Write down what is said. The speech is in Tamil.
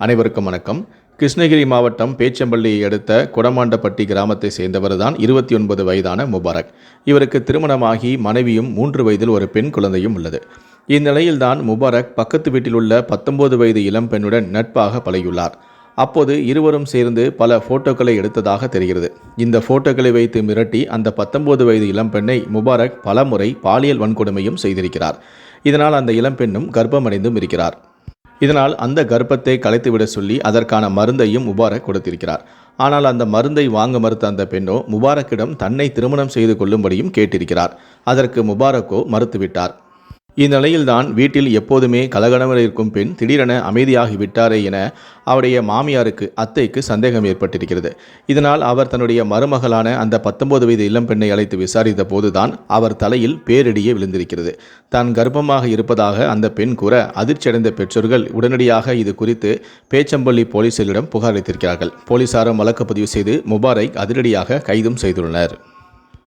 அனைவருக்கும் வணக்கம். கிருஷ்ணகிரி மாவட்டம் பேச்சம்பள்ளியை அடுத்த குடமாண்டப்பட்டி கிராமத்தை சேர்ந்தவர் தான் இருபத்தி ஒன்பது வயதான முபாரக். இவருக்கு திருமணமாகி மனைவியும் மூன்று வயதில் ஒரு பெண் குழந்தையும் உள்ளது. இந்நிலையில்தான் முபாரக் பக்கத்து வீட்டில் உள்ள பத்தொன்பது வயது இளம் பெண்ணுடன் நட்பாக பழகியுள்ளார். அப்போது இருவரும் சேர்ந்து பல போட்டோக்களை எடுத்ததாக தெரிகிறது. இந்த போட்டோக்களை வைத்து மிரட்டி அந்த பத்தொன்பது வயது இளம்பெண்ணை முபாரக் பலமுறை பாலியல் வன்கொடுமையும் செய்திருக்கிறார். இதனால் அந்த இளம்பெண்ணும் கர்ப்பமடைந்தும் இருக்கிறார். இதனால் அந்த கர்ப்பத்தை கலைத்துவிட சொல்லி அதற்கான மருந்தையும் முபாரக் கொடுத்திருக்கிறார். ஆனால் அந்த மருந்தை வாங்க மறுத்த அந்த பெண்ணோ முபாரக்கிடம் தன்னை திருமணம் செய்து கொள்ளும்படியும் கேட்டிருக்கிறார். அதற்கு முபாரக்கோ மறுத்துவிட்டார். இந்நிலையில்தான் வீட்டில் எப்போதுமே கலகலமில் இருக்கும் பெண் திடீரென அமைதியாகி விட்டாரே என அவருடைய மாமியாருக்கு அத்தைக்கு சந்தேகம் ஏற்பட்டிருக்கிறது. இதனால் அவர் தன்னுடைய மருமகளான அந்த பத்தொன்பது வயது இளம் பெண்ணை அழைத்து விசாரித்த போதுதான் அவர் தலையில் பேரிடியே விழுந்திருக்கிறது. தான் கர்ப்பமாக இருப்பதாக அந்த பெண் கூற அதிர்ச்சியடைந்த பெற்றோர்கள் உடனடியாக இது குறித்து பேச்சம்பள்ளி போலீசிலிடம் புகாரளித்திருக்கிறார்கள் போலீசாரும் வழக்கு பதிவு செய்து முபாரை அதிரடியாக கைதும் செய்துள்ளனர்.